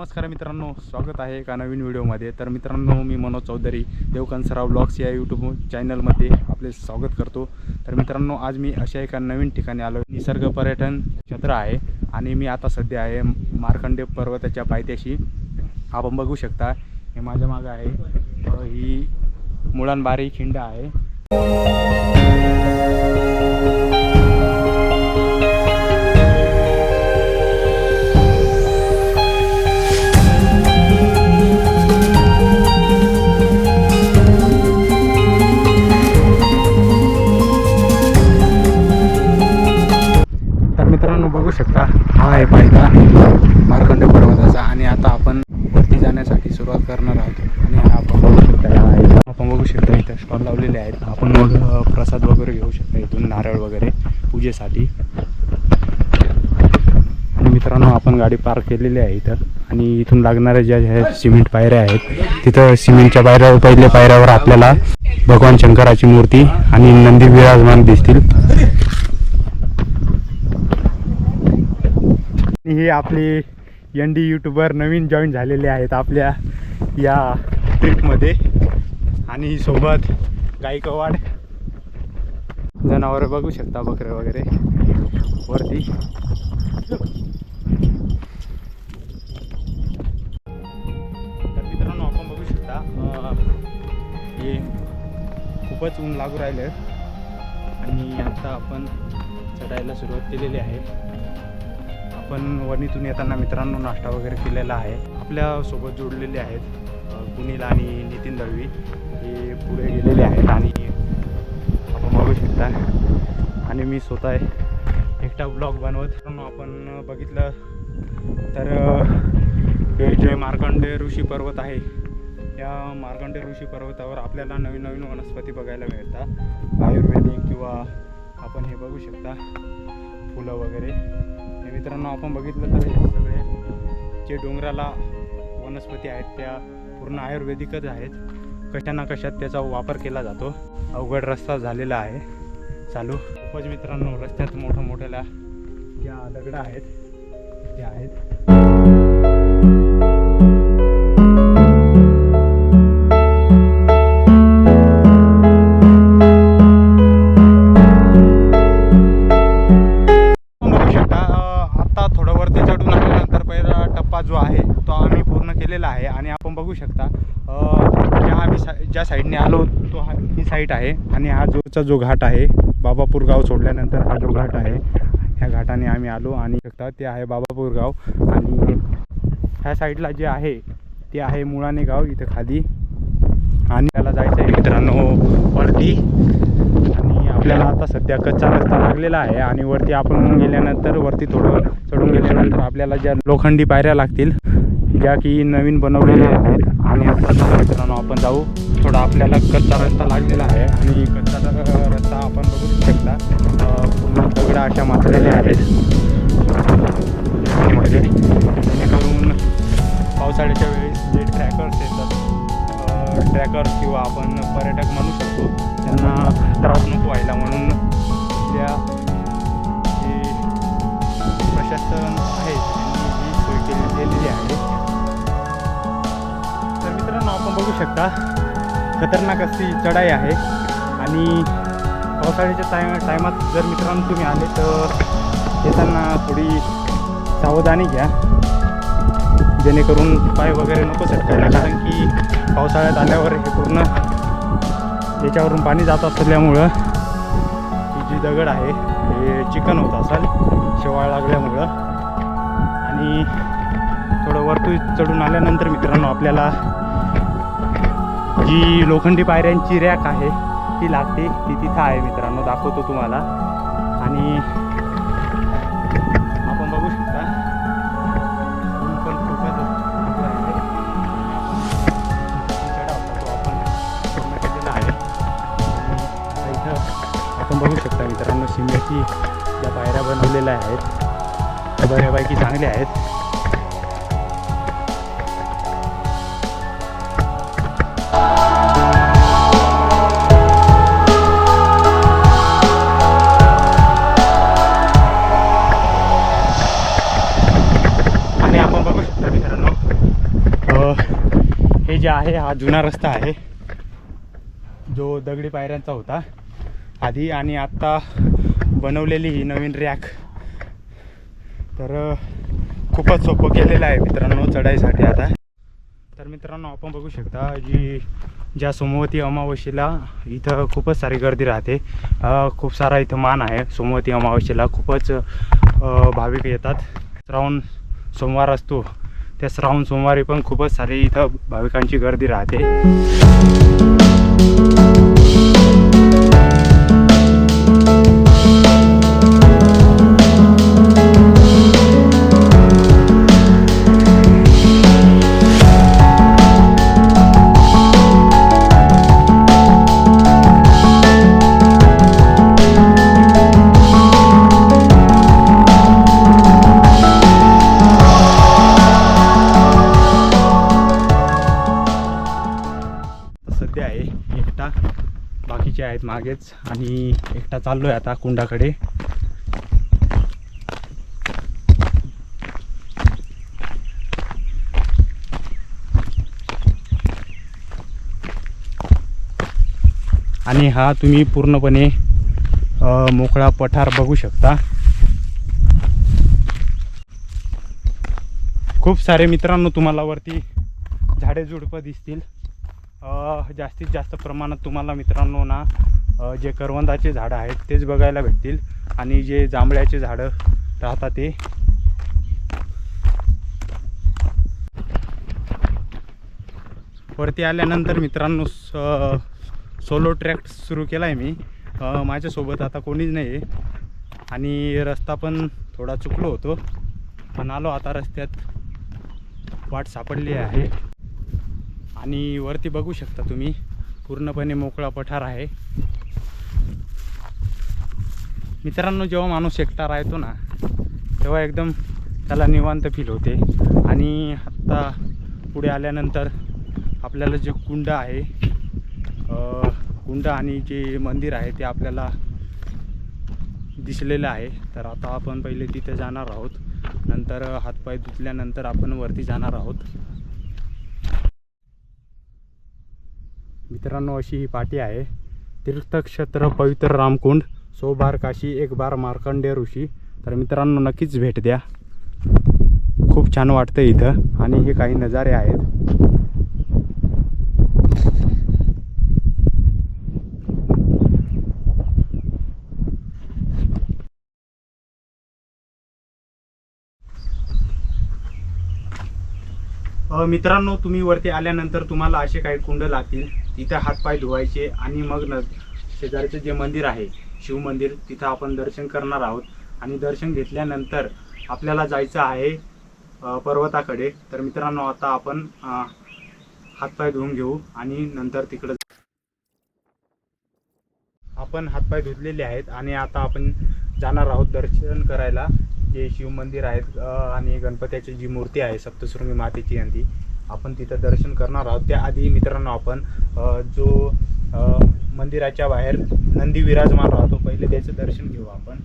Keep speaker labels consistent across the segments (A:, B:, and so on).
A: नमस्कार मित्रांनो स्वागत आहे एका नवीन व्हिडिओमध्ये. तर मित्रांनो मी मनोज चौधरी देवकंसराव ब्लॉग्स या यूट्यूब चॅनलमध्ये आपले स्वागत करतो. तर मित्रांनो आज मी अशा एका नवीन ठिकाणी आलो निसर्ग पर्यटन क्षेत्र आहे आणि मी आता सध्या आहे मार्कंडे पर्वताच्या पायथ्याशी. आपण बघू शकता हे माझ्या मागं आहे ही मुळांबारी खिंड आहे. बघू शकता. हा आहे पायथा मार्कंड पर्वताचा आणि आता आपण वरती जाण्यासाठी सुरुवात करणार आहोत. आणि हा आपण बघू शकता आपण बघू शकता इथं स्टॉल लावलेले आहेत. आपण मग प्रसाद वगैरे घेऊ शकता इथून नारळ वगैरे पूजेसाठी. आणि मित्रांनो आपण गाडी पार्क केलेली आहे इथं. आणि इथून लागणाऱ्या ज्या ह्या सिमेंट पायऱ्या आहेत तिथं सिमेंटच्या पायऱ्या पहिल्या पायऱ्यावर आपल्याला भगवान शंकराची मूर्ती आणि नंदी विराजमान दिसतील. हे आपली एन डी यूट्यूबर नवीन जॉईन झालेले आहेत आपल्या या ट्रिपमध्ये आणि सोबत गायकवाड जनावरं बघू शकता बकरे वगैरे. वरती. तर मित्रांनो आपण बघू शकता हे खूपच ऊन लागू राहिलं आणि आता आपण चढायला सुरुवात केलेली आहे. पण वणीतून येताना मित्रांनो नाश्ता वगैरे केलेला आहे. आपल्यासोबत जोडलेले आहेत अ, आणि नितीन दळवी. हे पुढे गेलेले आहेत आणि आपण बघू शकता. आणि मी स्वतः एकटा ब्लॉग बनवत. आपण बघितलं तर हे जे मार्कंडे ऋषी पर्वत आहे. या मार्कंडे ऋषी पर्वतावर आपल्याला नवीन नवीन वनस्पती बघायला मिळतात. आयुर्वेदिक किंवा आपण हे बघू शकता फुलं वगैरे. आणि मित्रांनो आपण बघितलं तर हे सगळे जे डोंगराला वनस्पती आहेत त्या पूर्ण आयुर्वेदिकच आहेत. कशा ना कशात त्याचा वापर केला जातो. अवघड रस्ता झालेला आहे. चालू. खूपच मित्रांनो रस्त्यात मोठ्या मोठ्याला ज्या दगडं आहेत त्या आहेत. आहे आणि हा जोचा जो घाट आहे बाबापूर गाव सोडल्यानंतर हा जो घाट आहे ह्या घाटाने आम्ही आलो आणि शकता ते आहे बाबापूर गाव. आणि ह्या साईडला जे आहे ते आहे मुळाने गाव इथं खाली. आणि त्याला जायचं आहे मित्रांनो वरती. आणि आपल्याला आता सध्या कच्चा रस्ता लागलेला आहे आणि वरती आपण गेल्यानंतर वरती थोडं चढून गेल्यानंतर आपल्याला ज्या लोखंडी पायऱ्या लागतील ज्या की नवीन बनवलेल्या आहेत. आणि आता मित्रांनो आपण जाऊ. थोडा आपल्याला कच्चा रस्ता लागलेला आहे आणि कच्चा रस्ता आपण बघू शकता. पूर्ण दगड अशा मारलेल्या आहेत. म्हणजे जेणेकरून पावसाळ्याच्या वेळेस जे ट्रॅकर्स येतात ट्रॅकर्स किंवा आपण पर्यटक म्हणू शकतो त्यांना त्रास नको व्हायला. म्हणून त्या जे प्रशासन आहे त्यांनी ही सोय केली गेलेली आहे. तर मित्रांनो आपण बघू शकता खतरनाक अशी चढाई आहे. आणि पावसाळ्याच्या टायम टायमात जर मित्रांनो तुम्ही आले तर येताना थोडी सावधानी घ्या. जेणेकरून पाय वगैरे नको सटकायला कारण की पावसाळ्यात आल्यावर हे पूर्ण याच्यावरून पाणी जात असल्यामुळं ही जी दगड आहे हे चिकन होत असाल शेवाळ लागल्यामुळं. आणि थोडं वरतू चढून आल्यानंतर मित्रांनो आपल्याला जी लोखंडी पायऱ्यांची रॅक आहे ती लागते. ती तिथं आहे मित्रांनो दाखवतो तुम्हाला. आणि आपण बघू शकता. पण खूपच आहे. आपण. आहे. इथं आपण बघू शकता मित्रांनो सिमेंटची ज्या पायऱ्या बनवलेल्या आहेत त्या बऱ्यापैकी चांगल्या आहेत. आहे हा जुना रस्ता आहे. जो दगडी पायऱ्यांचा होता. आधी आणि आत्ता बनवलेली ही नवीन रॅक. तर खूपच सोपं केलेलं आहे मित्रांनो चढाईसाठी आता. तर मित्रांनो आपण बघू शकता जी ज्या सोमवती अमावस्येला इथं खूपच सारी गर्दी राहते. खूप सारा इथं मान आहे. सोमवती अमावस्येला खूपच भाविक येतात. श्रावण सोमवार असतो. त्या श्रावण सोमवारी पण खूपच सारी इथं भाविकांची गर्दी राहते. मागेच आणि एकटा चाललो आहे आता कुंडाकडे. आणि हा तुम्ही पूर्णपणे मोकळा पठार बघू शकता. खूप सारे मित्रांनो तुम्हाला वरती झाडे झुडपं दिसतील. जास्तीत जास्त प्रमाणात तुम्हाला मित्रांनो ना जे करवंदाचे झाडं आहेत तेच बघायला भेटतील. आणि जे जांभळ्याचे झाडं राहतात ते. वरती आल्यानंतर मित्रांनो स- सोलो ट्रॅक सुरू केला आहे मी माझ्यासोबत आता कोणीच नाही आहे आणि रस्ता पण थोडा चुकलो होतो. पण आलो आता रस्त्यात. वाट सापडली आहे. आणि वरती बघू शकता तुम्ही. पूर्णपणे मोकळा पठार आहे. मित्रांनो जेव्हा माणूस एकटा राहतो ना तेव्हा एकदम त्याला निवांत फील होते. आणि आत्ता पुढे आल्यानंतर आपल्याला जे कुंड आहे कुंड आणि जे मंदिर आहे ते आपल्याला दिसलेलं आहे. तर आता आपण पहिले तिथे जाणार आहोत. नंतर हातपाय धुतल्यानंतर आपण वरती जाणार आहोत. मित्रांनो अशी ही पाठी आहे. तीर्थक्षेत्र पवित्र रामकुंड. सो बार काशी एक बार मार्कंडेय ऋषी. तर मित्रांनो नक्कीच भेट द्या. खूप छान वाटतं इथं. आणि हे काही नजारे आहेत. मित्रांनो तुम्ही वरती आल्यानंतर तुम्हाला असे काही कुंड लागतील. तिथं हातपाय धुवायचे आणि मग न शेजारीचं जे मंदिर आहे शिवमंदिर तिथं आपण दर्शन करणार आहोत. आणि दर्शन घेतल्यानंतर आपल्याला जायचं आहे पर्वताकडे. तर मित्रांनो आता आपण हातपाय धुवून घेऊ आणि नंतर तिकडं आपण हातपाय धुतलेले आहेत आणि आता आपण जाणार आहोत दर्शन करायला. जे शिवमंदिर आहेत आणि गणपत्याची जी मूर्ती आहे सप्तशृंगी मातेची यांची. आपण तिथं दर्शन करणार आहोत. त्याआधी मित्रांनो आपण जो मंदिराच्या बाहेर नंदी विराजमान राहतो पहिले त्याचं दर्शन घेऊ आपण.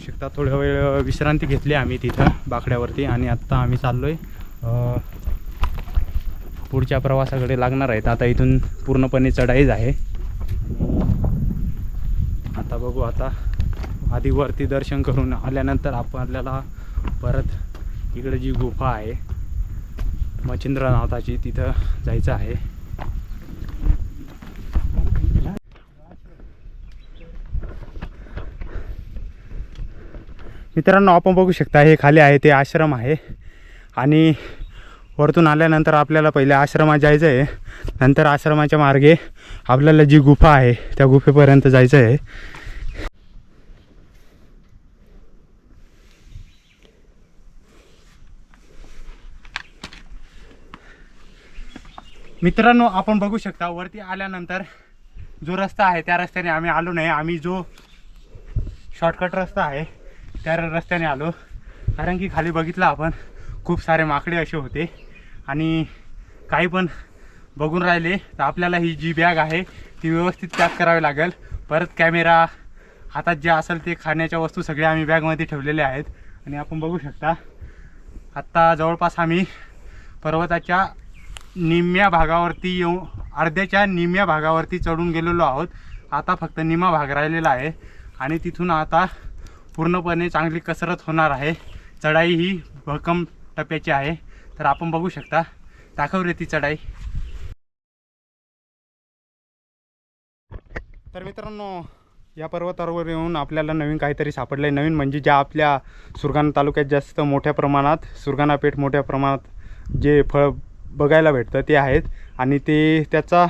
A: शकता. थोडा वेळ विश्रांती घेतली आम्ही तिथं बाकड्यावरती आणि आत्ता आम्ही चाललो आहे पुढच्या प्रवासाकडे लागणार आहेत. आता इथून पूर्णपणे चढाईच आहे. आता बघू आता आधी वरती दर्शन करून आल्यानंतर आपल्याला परत इकडे जी गुफा आहे मच्छिंद्रनाथाची तिथं जायचं आहे. मित्रांनो आपण बघू शकता हे खाली आहे ते आश्रम आहे. आणि वरतून आल्यानंतर आपल्याला पहिले आश्रमात जायचं आहे नंतर आश्रमाच्या मार्गे आपल्याला जी गुफा आहे त्या गुफेपर्यंत जायचं आहे मित्रांनो आपण बघू शकता वरती आल्यानंतर जो रस्ता आहे त्या रस्त्याने आम्ही आलो नाही. आम्ही जो शॉर्टकट रस्ता आहे त्या रस्त्याने आलो. कारण की खाली बघितलं आपण खूप सारे माकडे असे होते. आणि काही पण बघून राहिले तर आपल्याला ही जी बॅग आहे ती व्यवस्थित पॅक करावी लागेल. परत कॅमेरा हातात जे असेल ते खाण्याच्या वस्तू सगळ्या आम्ही बॅगमध्ये ठेवलेल्या आहेत. आणि आपण बघू शकता आत्ता जवळपास आम्ही पर्वताच्या निम्म्या भागावरती येऊ अर्ध्याच्या निम्म्या भागावरती चढून गेलेलो आहोत. आता फक्त निम्मा भाग राहिलेला आहे. आणि तिथून आता पूर्णपणे चांगली कसरत होणार आहे. चढाई ही भक्कम टप्प्याची आहे. तर आपण बघू शकता दाखव रे ती चढाई. तर मित्रांनो या पर्वतावर येऊन आपल्याला नवीन काहीतरी सापडलं आहे नवीन म्हणजे ज्या आपल्या सुरगाणा तालुक्यात जास्त मोठ्या प्रमाणात सुरगाणा पेठ मोठ्या प्रमाणात जे फळ बघायला भेटतं ते आहेत. आणि ते त्याचा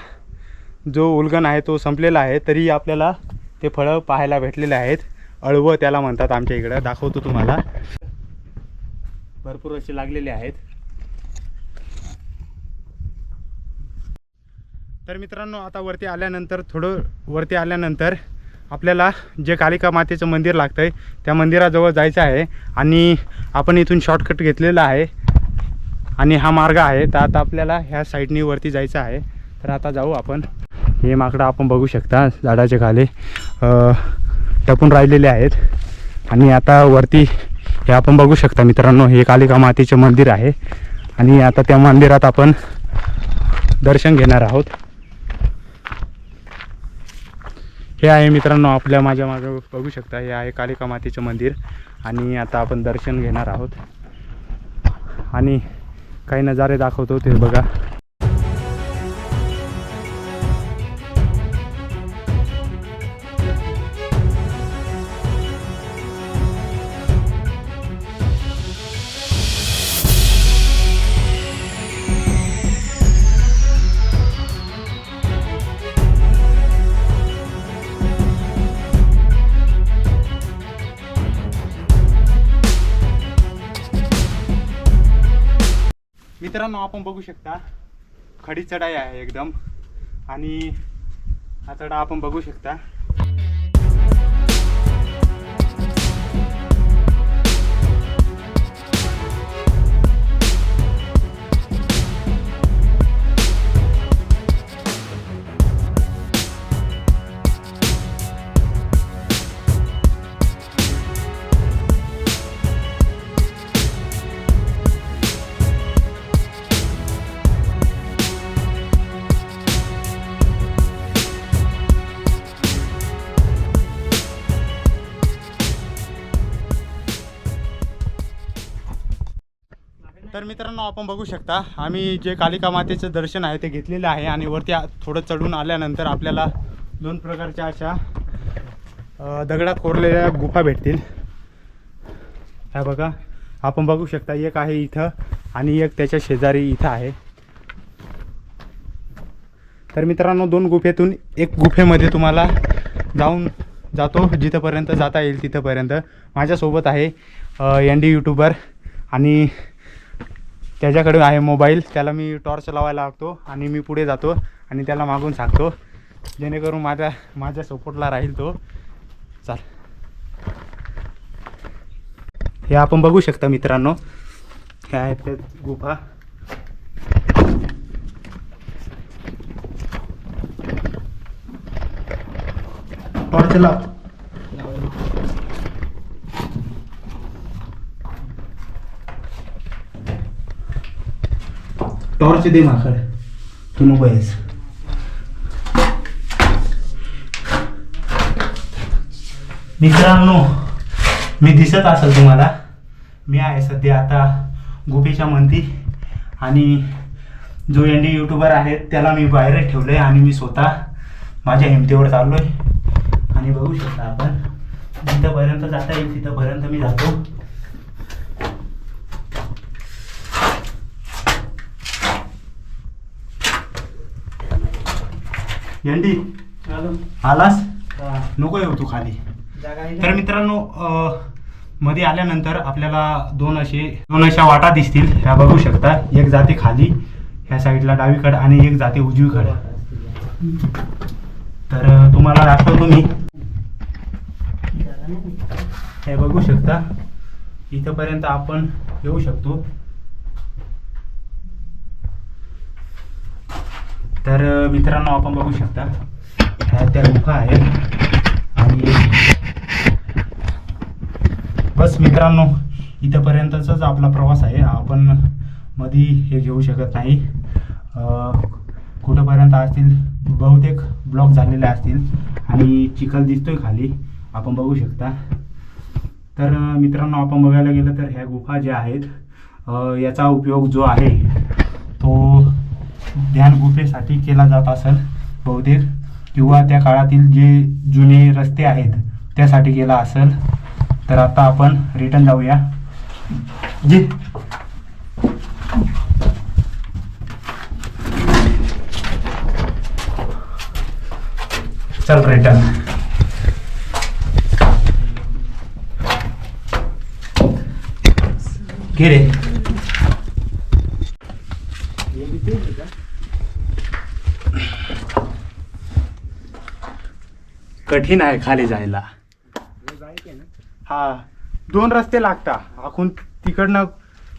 A: जो उलगण आहे तो संपलेला आहे. तरी आपल्याला ते फळं पाहायला भेटलेले आहेत. अळवं त्याला म्हणतात आमच्या इकडं. दाखवतो तुम्हाला. भरपूर असे लागलेले आहेत. तर मित्रांनो आता वरती आल्यानंतर थोडं वरती आल्यानंतर आपल्याला जे कालिका मातेचं मंदिर लागतं आहे त्या मंदिराजवळ जायचं आहे. आणि आपण इथून शॉर्टकट घेतलेला आहे. आणि हा मार्ग आहे. तर आता आपल्याला ह्या साईडनी वरती जायचं आहे. तर आता जाऊ आपण. हे माकडं आपण बघू शकता झाडाच्या खाली. टपून राहिलेले आहेत. आणि आता वरती हे आपण बघू शकता मित्रांनो हे कालिका मातेचे मंदिर आहे. आणि आता त्या मंदिरात आपण दर्शन घेणार आहोत. हे आहे मित्रांनो आपल्या माझ्या मागं बघू शकता हे आहे कालिका मातेचं मंदिर. आणि आता आपण दर्शन घेणार आहोत. आणि काही नजारे दाखवतो ते बघा. मित्रांनो आपण बघू शकता खडी चढाई आहे एकदम. आणि हा चढा आपण बघू शकता. मित्रांनो आपण बघू शकता आम्ही जे कालिका मातेचं दर्शन आहे ते घेतलेलं आहे आणि वरती थोडं चढून आल्यानंतर आपल्याला दोन प्रकारच्या अशा दगडात कोरलेल्या गुफा भेटतील. ह्या बघा आपण बघू शकता एक आहे इथं आणि एक त्याच्या शेजारी इथं आहे. तर मित्रांनो दोन गुफेतून एक गुफेमध्ये तुम्हाला जाऊन जातो जिथंपर्यंत जाता येईल तिथंपर्यंत. माझ्यासोबत आहे एन डी यूट्यूबर आणि त्याच्याकडे आहे मोबाईल. त्याला मी टॉर्च लावायला लागतो आणि मी पुढे जातो आणि त्याला मागून सांगतो. जेणेकरून माझ्या माझ्या सपोर्टला राहील तो. चाल. हे आपण बघू शकता मित्रांनो. हे आहेत त्या गुफा. टॉर्च लाव. टॉर्च दे माकड तू नको आहेस. मित्रांनो मी दिसत असेल तुम्हाला. मी आहे सध्या आता गुफेच्या मंदी आणि जो एन डी यूट्यूबर आहे त्याला मी बाहेर ठेवलं आहे आणि मी स्वतः माझ्या हिमतीवर चाललो आहे आणि बघू शकता आपण जिथंपर्यंत जाता येईल तिथंपर्यंत मी जातो. एंडी आलास? नको येऊ तू खाली. तर मित्रांनो मध्ये आल्यानंतर आपल्याला दोन असे दोन अशा वाटा दिसतील. ह्या बघू शकता. एक जाते खाली ह्या साईडला डावीकडे आणि एक जाते उजवीकडे. तर तुम्हाला दाखवतो मी. हे बघू शकता. इथंपर्यंत आपण येऊ शकतो. तर मित्रांनो आपण बघू शकता. ह्या त्या गुफा आहेत. आणि बस मित्रांनो इथंपर्यंतचाच आपला प्रवास आहे. आपण मधी हे घेऊ शकत नाही. कुठंपर्यंत असतील? बहुतेक ब्लॉक झालेले असतील. आणि चिखल दिसतोय खाली. आपण बघू शकता. तर मित्रांनो आपण बघायला गेलं तर ह्या गुफा ज्या आहेत याचा उपयोग जो आहे तो ध्यान गुफेसाठी केला जात असेल. बहुतेक किंवा त्या काळातील जे जुने रस्ते आहेत त्यासाठी केला असेल. तर आता आपण रिटर्न जाऊया. जी. चल रिटर्न घे रे. कठीण आहे खाली जायला. हा दोन रस्ते लागता. आखून तिकडनं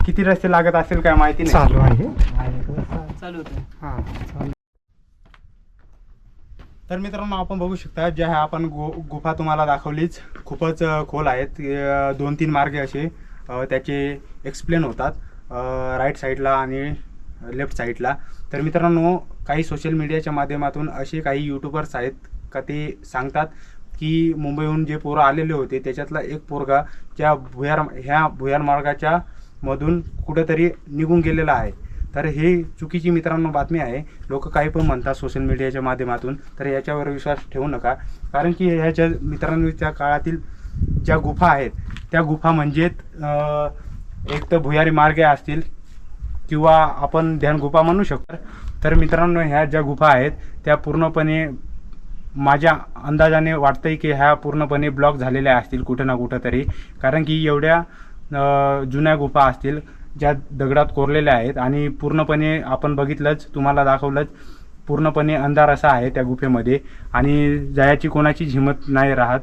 A: किती रस्ते लागत असेल काय माहिती नाही.
B: चालू आहे.
C: चालू होतं.
B: हा चालू.
A: तर मित्रांनो आपण बघू शकता ज्या ह्या आपण गु गुफा तुम्हाला दाखवलीच. खूपच खोल आहेत. दोन तीन मार्गे असे त्याचे एक्सप्लेन होतात. राईट साईडला आणि लेफ्ट साईडला तर मित्रांनो काही सोशल मीडियाच्या माध्यमातून असे काही यूट्यूबर्स आहेत का ते सांगतात की मुंबईहून जे पोरं आलेले होते त्याच्यातला एक पोरगा ज्या भुयार ह्या भुयार मार्गाच्या मधून कुठंतरी निघून गेलेला आहे. तर हे चुकीची मित्रांनो बातमी आहे. लोक काही पण म्हणतात सोशल मीडियाच्या माध्यमातून तर याच्यावर विश्वास ठेवू नका. कारण की ह्याच्या मित्रांनो त्या काळातील ज्या गुफा आहेत त्या गुफा म्हणजेत एक तर भुयारी मार्गे असतील किंवा आपण ध्यान गुफा म्हणू शकतो. तर मित्रांनो ह्या ज्या गुफा आहेत त्या पूर्णपणे माझ्या अंदाजाने वाटतंय की ह्या पूर्णपणे ब्लॉक झालेल्या असतील कुठं ना कुठं तरी. कारण की एवढ्या जुन्या गुफा असतील ज्या दगडात कोरलेल्या आहेत आणि पूर्णपणे आपण बघितलंच तुम्हाला दाखवलंच पूर्णपणे अंधार असा आहे त्या गुफेमध्ये आणि जायची कोणाची हिंमत नाही राहत.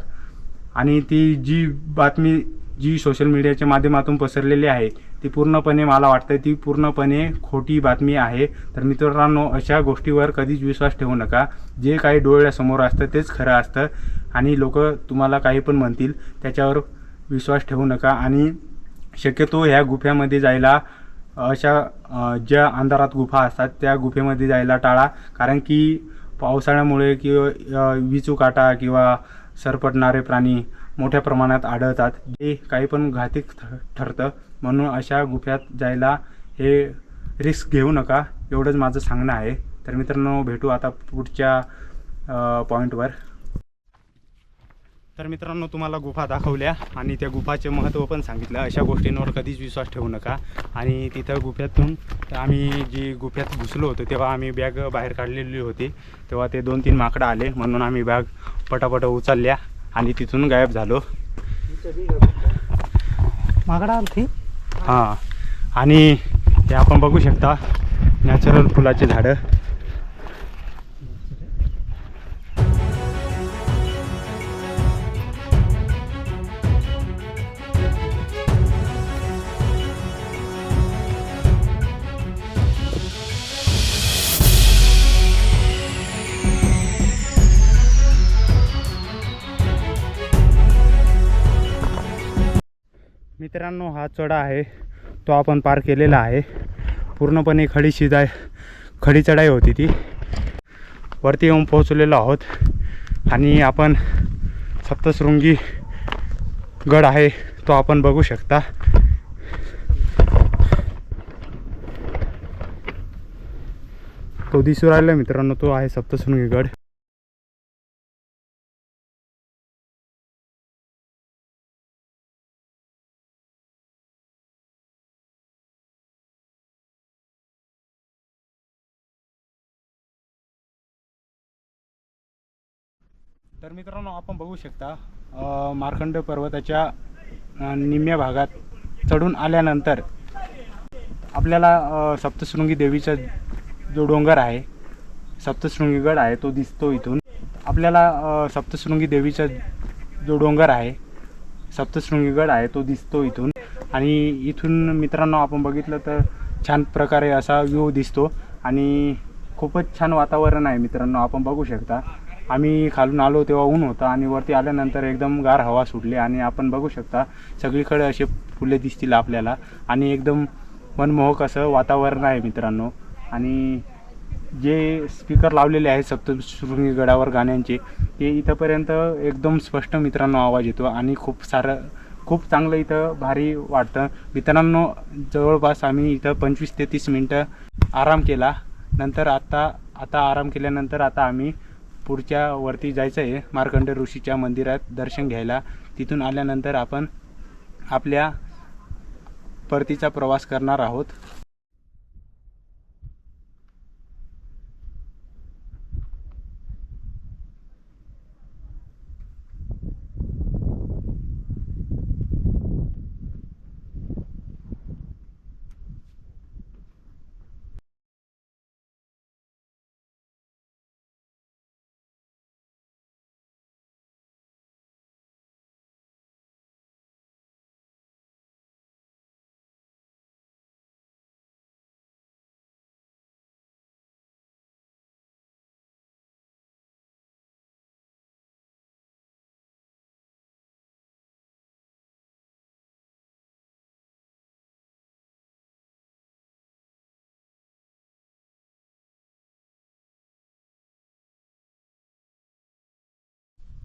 A: आणि ती जी बातमी जी सोशल मीडियाच्या माध्यमातून पसरलेली आहे ती पूर्णपणे मला वाटतं ती पूर्णपणे खोटी बातमी आहे. तर मित्रांनो अशा गोष्टीवर कधीच विश्वास ठेवू नका. जे काही डोळ्यासमोर असतं तेच खरं असतं आणि लोक तुम्हाला काही पण म्हणतील त्याच्यावर विश्वास ठेवू नका. आणि शक्यतो ह्या गुफ्यामध्ये जायला अशा ज्या अंधारात गुफा असतात त्या गुफेमध्ये जायला टाळा. कारण की पावसाळ्यामुळे किंवा विचूकाटा काटा किंवा सरपटणारे प्राणी मोठ्या प्रमाणात आढळतात जे काही पण घातिक ठरतं. म्हणून अशा गुफ्यात जायला हे रिस्क घेऊ नका एवढंच माझं सांगणं आहे. तर मित्रांनो भेटू आता पुढच्या पॉईंटवर तर मित्रांनो तुम्हाला गुफा दाखवल्या आणि त्या गुफाचे महत्त्व पण सांगितलं. अशा गोष्टींवर कधीच विश्वास ठेवू नका. आणि तिथं गुफ्यातून आम्ही जी गुफ्यात घुसलो होतो तेव्हा आम्ही बॅग बाहेर काढलेली होती. तेव्हा ते दोन तीन माकडं आले म्हणून आम्ही बॅग पटापट उचलल्या. आणि तिथून गायब झालो.
B: मागडा आलती
A: हां. आणि हे आपण बघू शकता नॅचरल फुलाचे झाडं. मित्रांनो हा चढा आहे. तो आपण पार केलेला आहे. पूर्णपणे खडी शिजाय खडी चढाई होती ती. वरती येऊन पोहोचलेलो आहोत. आणि आपण सप्तशृंगी गड आहे तो आपण बघू शकता. तो दिसू राहिला मित्रांनो तो आहे सप्तशृंगी गड. तर मित्रांनो आपण बघू शकता मार्खंड पर्वताच्या निम्म्या भागात चढून आल्यानंतर आपल्याला सप्तशृंगी देवीचा जो डोंगर आहे सप्तशृंगीगड आहे तो दिसतो इथून. आपल्याला सप्तशृंगी देवीचा जो डोंगर आहे सप्तशृंगीगड आहे तो दिसतो इथून. आणि इथून मित्रांनो आपण बघितलं तर छान प्रकारे असा व्ह्यू दिसतो. आणि खूपच छान वातावरण आहे मित्रांनो आपण बघू शकता. आम्ही खालून आलो तेव्हा ऊन होतं आणि वरती आल्यानंतर एकदम गार हवा सुटली आणि आपण बघू शकता सगळीकडे असे फुले दिसतील आपल्याला आणि एकदम मनमोहक असं वातावरण आहे मित्रांनो. आणि जे स्पीकर लावलेले आहेत सप्तशृंगी गडावर गाण्यांचे ते इथंपर्यंत एकदम स्पष्ट मित्रांनो आवाज येतो आणि खूप सारं खूप चांगलं इथं भारी वाटतं. मित्रांनो जवळपास आम्ही इथं पंचवीस ते तीस मिनटं आराम केला. नंतर आत्ता आता आराम केल्यानंतर आता आम्ही पुढच्या वरती जायचं आहे. मार्कंड ऋषीच्या मंदिरात दर्शन घ्यायला. तिथून आल्यानंतर आपण आपल्या परतीचा प्रवास करणार आहोत.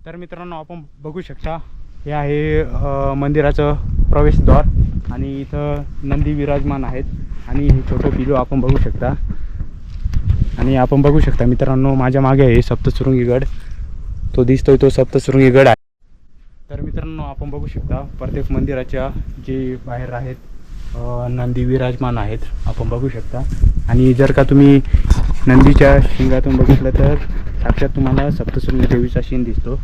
A: तर मित्रांनो आपण बघू शकता हे आहे मंदिराचं प्रवेशद्वार आणि इथं नंदी विराजमान आहेत. आणि हे छोटं पिलू आपण बघू शकता. आणि आपण बघू शकता मित्रांनो माझ्या मागे आहे सप्तशृंगी गड तो दिसतोय तो सप्तशृंगी गड आहे. तर मित्रांनो आपण बघू शकता प्रत्येक मंदिराच्या जे बाहेर आहेत नंदी विराजमान आहेत. आपण बघू शकता. आणि जर का तुम्ही नंदीच्या शिंगातून बघितलं तर साक्षात तुम्हाला सप्तशृंगी देवीचा शीन दिसतो.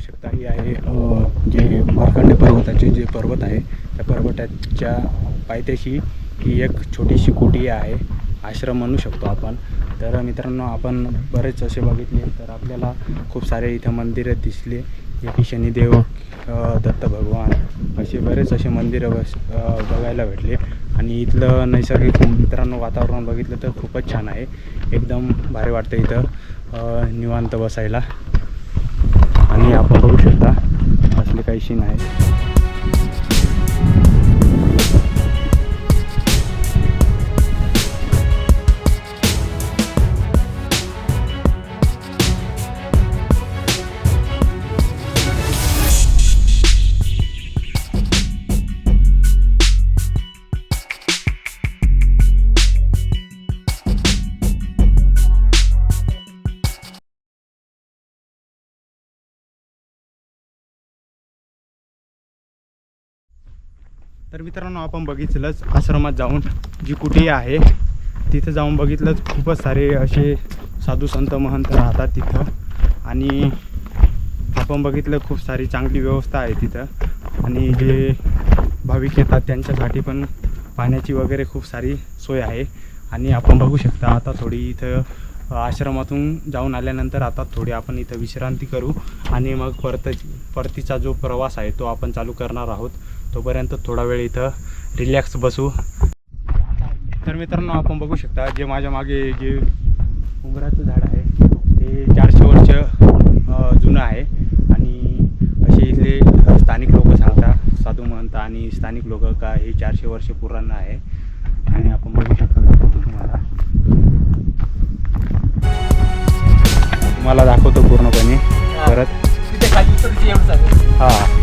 A: आवश्यकता ही आहे जे मार्कंड पर्वताचे जे पर्वत आहे त्या पर्वताच्या पायथ्याशी ही एक छोटीशी कुटी आहे. आश्रम म्हणू शकतो आपण. तर मित्रांनो आपण बरेच असे बघितले तर आपल्याला खूप सारे इथं मंदिरं दिसले. जे की शनिदेव दत्त भगवान असे बरेच असे मंदिरं बस बघायला भेटले. आणि इथलं नैसर्गिक मित्रांनो वातावरण बघितलं तर खूपच छान आहे. एकदम भारी वाटतं इथं निवांत बसायला आणि आपण बघू शकता असले काही सीन तर मित्रांनो आपण बघितलंच आश्रमात जाऊन जी कुठेही आहे तिथं जाऊन बघितलंच खूपच सारे असे साधू संत महंत राहतात तिथं. आणि आपण बघितलं खूप सारी चांगली व्यवस्था आहे तिथं. आणि जे भाविक येतात त्यांच्यासाठी पण पाण्याची वगैरे खूप सारी सोय आहे. आणि आपण बघू शकता आता थोडी इथं आश्रमातून जाऊन आल्यानंतर आता थोडी आपण इथं विश्रांती करू. आणि मग परत परतीचा जो प्रवास आहे तो आपण चालू करणार आहोत. तोपर्यंत थोडा वेळ इथं रिलॅक्स बसू. तर मित्रांनो आपण बघू शकता जे माझ्या मागे जे उंबराचं झाड आहे ते चारशे वर्ष जुनं आहे. आणि असे इथले स्थानिक लोक सांगतात साधू महंत आणि स्थानिक लोक का हे चारशे वर्ष पुराणं आहे. आणि आपण बघू शकता तुम्हाला. तुम्हाला दाखवतो पूर्णपणे. परत. हां.